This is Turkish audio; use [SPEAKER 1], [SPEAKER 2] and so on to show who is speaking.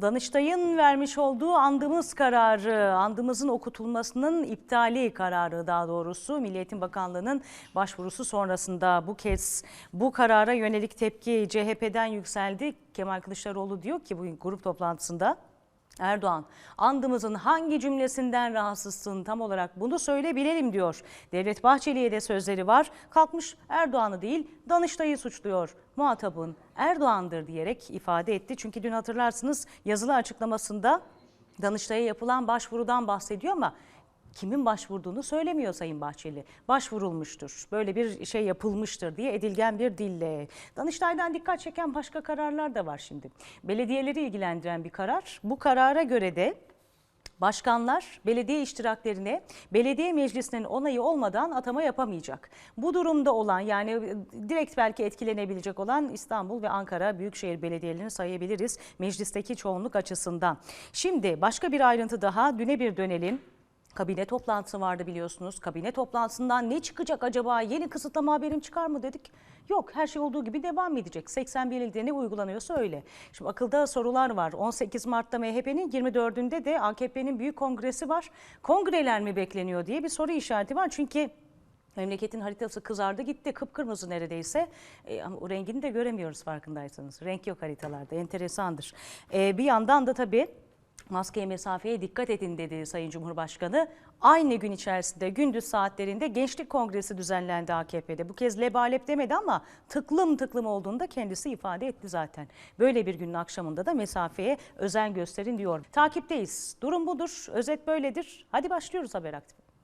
[SPEAKER 1] Danıştay'ın vermiş olduğu andımız kararı, andımızın okutulmasının iptali kararı daha doğrusu Milli Eğitim Bakanlığı'nın başvurusu sonrasında bu kez bu karara yönelik tepki CHP'den yükseldi. Kemal Kılıçdaroğlu diyor ki bugün grup toplantısında Erdoğan, andımızın hangi cümlesinden rahatsızsın tam olarak bunu söyle bilelim diyor. Devlet Bahçeli'ye de sözleri var. Kalkmış Erdoğan'ı değil Danıştay'ı suçluyor. Muhatabın Erdoğan'dır diyerek ifade etti. Çünkü dün hatırlarsınız yazılı açıklamasında Danıştay'a yapılan başvurudan bahsediyor ama kimin başvurduğunu söylemiyor Sayın Bahçeli. Başvurulmuştur, böyle bir şey yapılmıştır diye edilgen bir dille. Danıştay'dan dikkat çeken başka kararlar da var şimdi. Belediyeleri ilgilendiren bir karar. Bu karara göre de Başkanlar belediye iştiraklerine belediye meclisinin onayı olmadan atama yapamayacak. Bu durumda olan yani direkt belki etkilenebilecek olan İstanbul ve Ankara Büyükşehir Belediyelerini sayabiliriz meclisteki çoğunluk açısından. Şimdi başka bir ayrıntı daha düne bir dönelim. Kabine toplantısı vardı biliyorsunuz. Kabine toplantısından ne çıkacak acaba? Yeni kısıtlama haberim çıkar mı dedik. Yok her şey olduğu gibi devam edecek. 81 ilde ne uygulanıyorsa öyle. Şimdi akılda sorular var. 18 Mart'ta MHP'nin 24'ünde de AKP'nin büyük kongresi var. Kongreler mi bekleniyor diye bir soru işareti var. Çünkü Memleketin haritası kızardı gitti kıpkırmızı neredeyse e, ama o rengini de göremiyoruz farkındaysanız. Renk yok haritalarda enteresandır. E, bir yandan da tabii maskeye mesafeye dikkat edin dedi Sayın Cumhurbaşkanı. Aynı gün içerisinde gündüz saatlerinde Gençlik Kongresi düzenlendi AKP'de. Bu kez lebalep demedi ama tıklım tıklım olduğunda kendisi ifade etti zaten. Böyle bir günün akşamında da mesafeye özen gösterin diyor. Takipteyiz. Durum budur. Özet böyledir. Hadi başlıyoruz haber aktif.